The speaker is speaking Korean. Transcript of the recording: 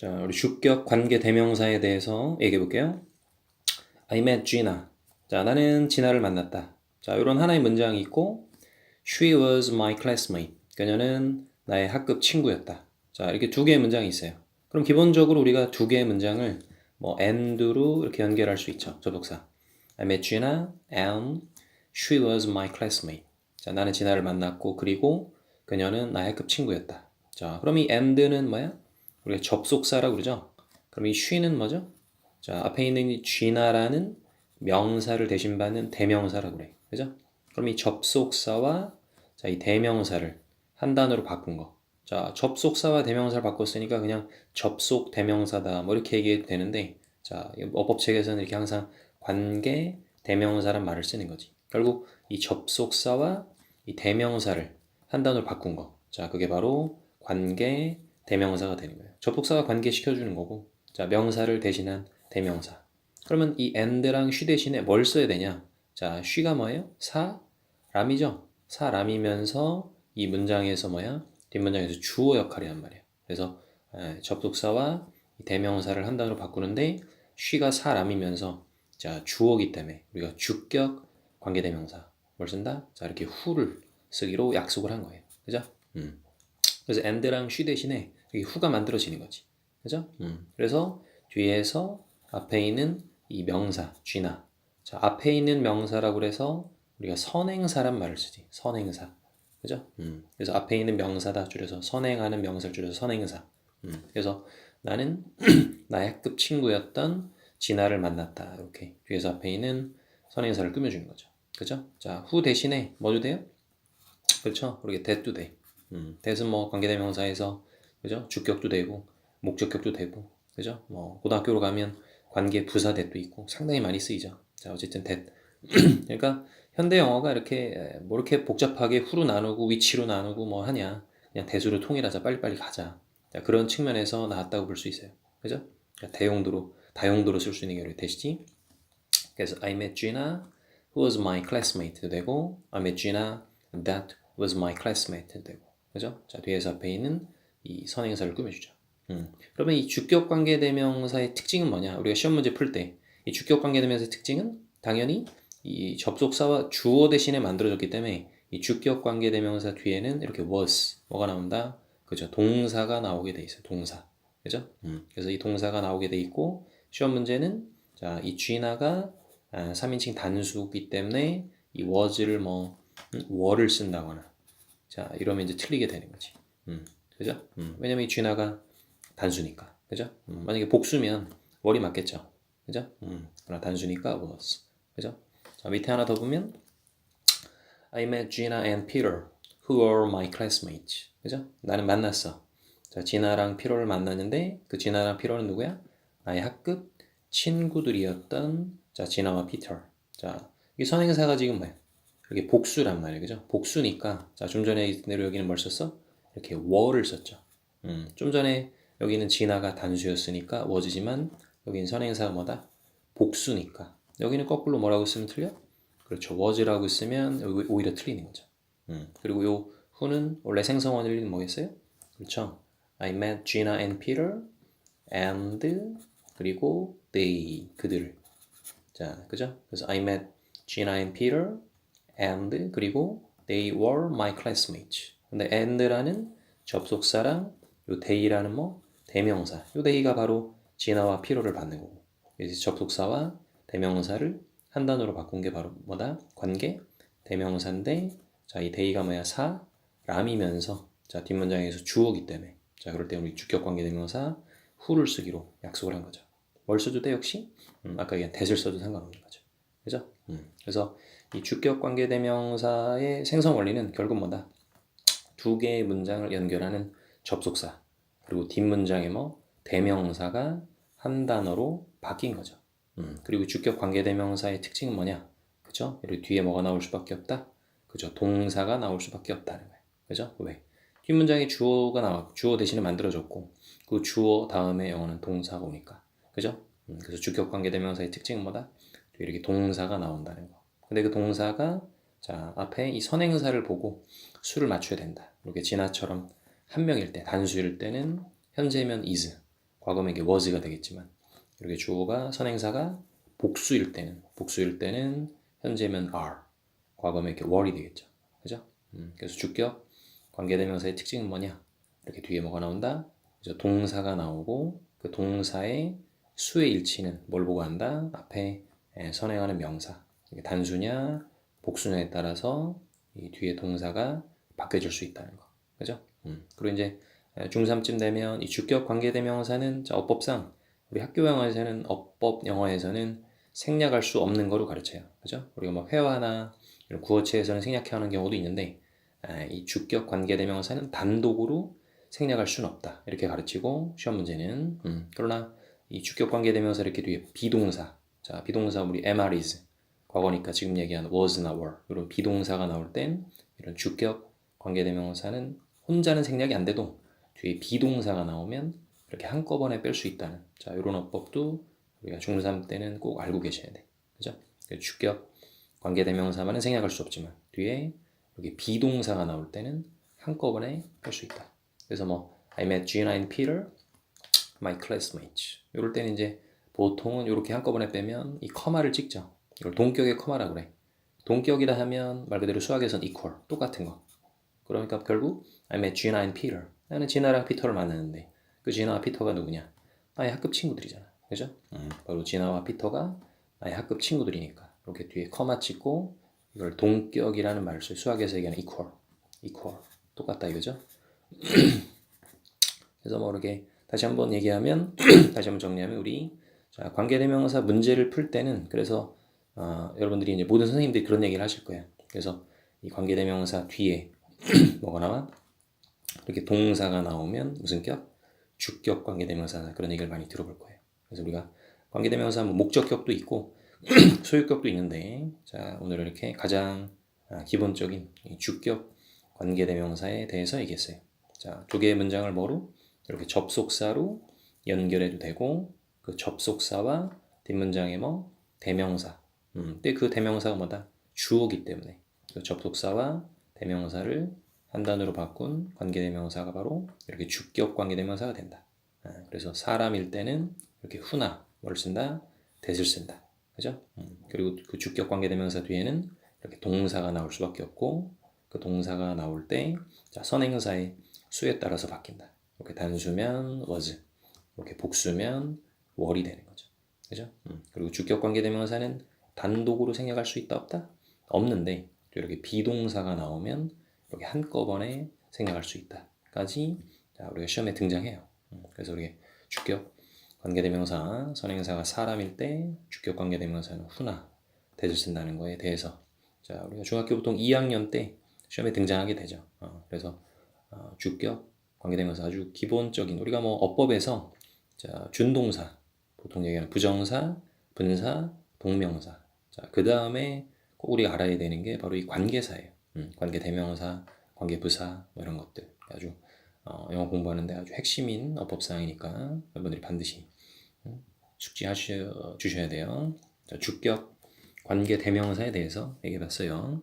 자, 우리 주격 관계 대명사에 대해서 얘기해 볼게요. I met Gina. 자, 나는 진아를 만났다. 자, 이런 하나의 문장이 있고, She was my classmate. 그녀는 나의 학급 친구였다. 자, 이렇게 두 개의 문장이 있어요. 그럼 기본적으로 우리가 두 개의 문장을 뭐 and로 이렇게 연결할 수 있죠. 접속사. I met Gina and she was my classmate. 자, 나는 진아를 만났고 그리고 그녀는 나의 학급 친구였다. 자, 그럼 이 and는 뭐야? 우리가 접속사라고 그러죠. 그럼 이 she는 뭐죠? 자, 앞에 있는 이 Gina라는 명사를 대신받는 대명사라고 그래. 그죠? 그럼 이 접속사와 자, 이 대명사를 한 단어로 바꾼 거. 자, 접속사와 대명사를 바꿨으니까 그냥 접속 대명사다. 뭐 이렇게 얘기해도 되는데, 자, 이 어법 책에서는 이렇게 항상 관계 대명사란 말을 쓰는 거지. 결국 이 접속사와 이 대명사를 한 단어로 바꾼 거. 자, 그게 바로 관계 대명사가 되는 거예요. 접속사가 관계시켜주는 거고, 자, 명사를 대신한 대명사. 그러면 이 and랑 she 대신에 뭘 써야 되냐? 자, she가 뭐예요? 사람이죠. 사람이면서 이 문장에서 뭐야? 뒷문장에서 주어 역할이 란 말이에요. 그래서 에, 접속사와 이 대명사를 한 단어로 바꾸는데 she가 사람이면서 자 주어기 때문에 우리가 주격 관계대명사 뭘 쓴다? 자 이렇게 who를 쓰기로 약속을 한 거예요. 그죠? 음. 그래서 and랑 she 대신에 여기 who가 만들어지는 거지. 그죠? 음. 그래서 뒤에서 앞에 있는 이 명사 쥐나 자 앞에 있는 명사라고 그래서 우리가 선행사란 말을 쓰지. 선행사. 그죠? 음. 그래서 앞에 있는 명사다 줄여서 선행하는 명사를 줄여서 선행사. 음. 그래서 나는 나의 학급 친구였던 진아를 만났다. 이렇게 뒤에서 앞에 있는 선행사를 꾸며주는 거죠. 그죠? 자, 후 대신에 뭐도 돼요? 그렇죠? 그렇게 that도 돼. 음. that은 뭐 관계대명사에서 그죠? 주격도 되고 목적격도 되고 그죠? 뭐 고등학교로 가면 관계 부사 that도 있고 상당히 많이 쓰이죠. 자, 어쨌든 that. 그러니까 현대 영어가 이렇게 뭐 이렇게 복잡하게 후로 나누고 위치로 나누고 뭐 하냐 그냥 대수로 통일하자 빨리빨리 가자 자, 그런 측면에서 나왔다고 볼 수 있어요 그죠? 그러니까 대용도로 다용도로 쓸 수 있는 게 되시지 그래서 I met Gina who was my classmate도 되고 I met Gina that was my classmate도 되고 그죠? 자 뒤에서 앞에 있는 이 선행사를 꾸며주죠. 음. 그러면 이 주격 관계 대명사의 특징은 뭐냐? 우리가 시험 문제 풀 때 이 주격 관계 대명사의 특징은 당연히 이 접속사와 주어 대신에 만들어졌기 때문에 이 주격 관계 대명사 뒤에는 이렇게 was 뭐가 나온다? 그죠? 동사가 나오게 돼 있어요. 동사. 그죠? 음. 그래서 이 동사가 나오게 돼 있고 시험 문제는 자 이 쥐나가 아, 3인칭 단수기 때문에 이 was를 뭐 음, were를 쓴다거나 자 이러면 이제 틀리게 되는 거지. 음. 그죠 음. 왜냐면 이 쥐나가 단수니까 그죠 음. 만약에 복수면 were이 맞겠죠 그죠 음. 그러나 단수니까 was 그죠 자, 밑에 하나 더 보면 I met Gina and Peter who were my classmates. 그죠? 나는 만났어. 자, 지나랑 피로를 만났는데 그 지나랑 피로는 누구야? 나의 학급 친구들이었던 자, 지나와 피터. 자, 이 선행사가 지금 뭐야? 이렇게 복수란 말이에요. 그죠? 복수니까 자, 좀 전에 내로 여기는 뭘 썼어? 이렇게 were를 썼죠. 음, 좀 전에 여기는 지나가 단수였으니까 was지만 여기는 선행사가 뭐다? 복수니까 여기는 거꾸로 뭐라고 쓰면 틀려? 그렇죠. was라고 쓰면 오히려 틀리는 거죠. 음. 그리고 요 who는 원래 생성원을 뭐겠어요? 그렇죠. I met Gina and Peter and 그리고 they 그들. 자, 그죠? 그래서 I met Gina and Peter and 그리고 they were my classmates. 근데 and라는 접속사랑 요 they라는 뭐 대명사. 요 they가 바로 지나와 피로를 받는 거고. 그래서 접속사와 대명사를 한 단어로 바꾼 게 바로 뭐다? 관계 대명사인데 자, 이 데이가 뭐야? 사 람이면서 자, 뒷문장에서 주어기 때문에 자, 그럴 때 우리 주격 관계 대명사 후를 쓰기로 약속을 한 거죠. 뭘 써도 돼 역시? 음, 아까 그냥 대을 써도 상관없는 거죠. 그죠? 음, 그래서 이 주격 관계 대명사의 생성 원리는 결국 뭐다? 두 개의 문장을 연결하는 접속사 그리고 뒷문장에 뭐 대명사가 한 단어로 바뀐 거죠. 음, 그리고 주격 관계 대명사의 특징은 뭐냐? 그죠? 여기 뒤에 뭐가 나올 수밖에 없다? 그죠? 동사가 나올 수밖에 없다는 거예요. 그죠? 왜? 뒷문장에 주어가 나와, 주어 대신에 만들어졌고, 그 주어 다음에 영어는 동사가 오니까. 그죠? 음, 그래서 주격 관계 대명사의 특징은 뭐다? 이렇게 동사가 나온다는 거. 근데 그 동사가, 자, 앞에 이 선행사를 보고 수를 맞춰야 된다. 이렇게 진화처럼 한 명일 때, 단수일 때는 현재면 is, 과거면 이게 was가 되겠지만 이렇게 주어가 선행사가 복수일 때는 복수일 때는 현재면 are 과거면 이렇게 were이 되겠죠. 그죠? 음, 그래서 주격 관계대명사의 특징은 뭐냐? 이렇게 뒤에 뭐가 나온다? 그래서 동사가 나오고 그 동사의 수의 일치는 뭘 보고 한다? 앞에 예, 선행하는 명사 이게 단수냐 복수냐에 따라서 이 뒤에 동사가 바뀌어질 수 있다는 거. 그죠? 음. 그리고 이제 중3쯤 되면 이 주격 관계 대명사는 자, 어법상 우리 학교 영어에서는 어법 영어에서는 생략할 수 없는 거로 가르쳐요. 그죠? 우리가 뭐 회화나 이런 구어체에서는 생략해 하는 경우도 있는데 아, 이 주격 관계 대명사는 단독으로 생략할 수는 없다. 이렇게 가르치고 시험 문제는 음. 그러나 이 주격 관계 대명사 이렇게 뒤에 비동사 자 비동사 우리 am, is 과거니까 지금 얘기한 was나 were 이런 비동사가 나올 땐 이런 주격 관계대명사는 혼자는 생략이 안 돼도 뒤에 비동사가 나오면 이렇게 한꺼번에 뺄 수 있다는 자 이런 어법도 우리가 중3 때는 꼭 알고 계셔야 돼. 그죠? 주격 관계대명사만은 생략할 수 없지만 뒤에 여기 비동사가 나올 때는 한꺼번에 뺄 수 있다. 그래서 뭐 I met Gina and Peter, my classmates. 이럴 때는 이제 보통은 이렇게 한꺼번에 빼면 이 커마를 찍죠 이걸 동격의 커마라 그래 동격이라 하면 말 그대로 수학에선 equal 똑같은 거 그러니까 결국 I met Gina and Peter. 나는 지나랑 피터를 만났는데 그 지나와 피터가 누구냐? 나의 학급 친구들이잖아. 그죠? 음, 바로 지나와 피터가 나의 학급 친구들이니까 이렇게 뒤에 커마 찍고 이걸 동격이라는 말을 써요. 수학에서 얘기하는 equal, equal 똑같다 이거죠? 그래서 뭐 이렇게 다시 한번 얘기하면 다시 한번 정리하면 우리 자, 관계대명사 문제를 풀 때는 그래서 어, 여러분들이 이제 모든 선생님들이 그런 얘기를 하실 거예요. 그래서 이 관계대명사 뒤에 뭐가 나와? 이렇게 동사가 나오면 무슨 격? 주격 관계대명사 그런 얘기를 많이 들어볼 거예요. 그래서 우리가 관계대명사 뭐 목적격도 있고 소유격도 있는데 자 오늘은 이렇게 가장 아, 기본적인 이 주격 관계대명사에 대해서 얘기했어요. 자 두 개의 문장을 뭐로 이렇게 접속사로 연결해도 되고 그 접속사와 뒷문장의 뭐 대명사. 음, 근데 그 대명사가 뭐다? 주어기 때문에 그 접속사와 대명사를 한 단어로 바꾼 관계대명사가 바로 이렇게 주격 관계대명사가 된다. 아, 그래서 사람일 때는 이렇게 후나 뭘 쓴다? 대을 쓴다. 그죠? 음, 그리고 그 주격 관계대명사 뒤에는 이렇게 동사가 나올 수밖에 없고 그 동사가 나올 때 자, 선행사의 수에 따라서 바뀐다. 이렇게 단수면 was, 이렇게 복수면 were이 되는 거죠. 그죠? 음, 그리고 주격 관계대명사는 단독으로 생략할 수 있다 없다? 없는데 이렇게 비동사가 나오면 이렇게 한꺼번에 생략할 수 있다까지 자, 우리가 시험에 등장해요. 음, 그래서 우리 주격 관계대명사 선행사가 사람일 때 주격 관계대명사는 후나 대를 쓴다는 거에 대해서 자 우리가 중학교 보통 2학년 때 시험에 등장하게 되죠. 어, 그래서 어, 주격 관계대명사 아주 기본적인 우리가 뭐 어법에서 자 준동사 보통 얘기하는 부정사, 분사, 동명사 자 그 다음에 꼭 우리가 알아야 되는 게 바로 이 관계사예요. 음, 관계 대명사, 관계 부사 뭐 이런 것들 아주 어, 영어 공부하는데 아주 핵심인 어법사항이니까 여러분들이 반드시 음, 숙지하셔 주셔야 돼요. 자, 주격 관계 대명사에 대해서 얘기해 봤어요.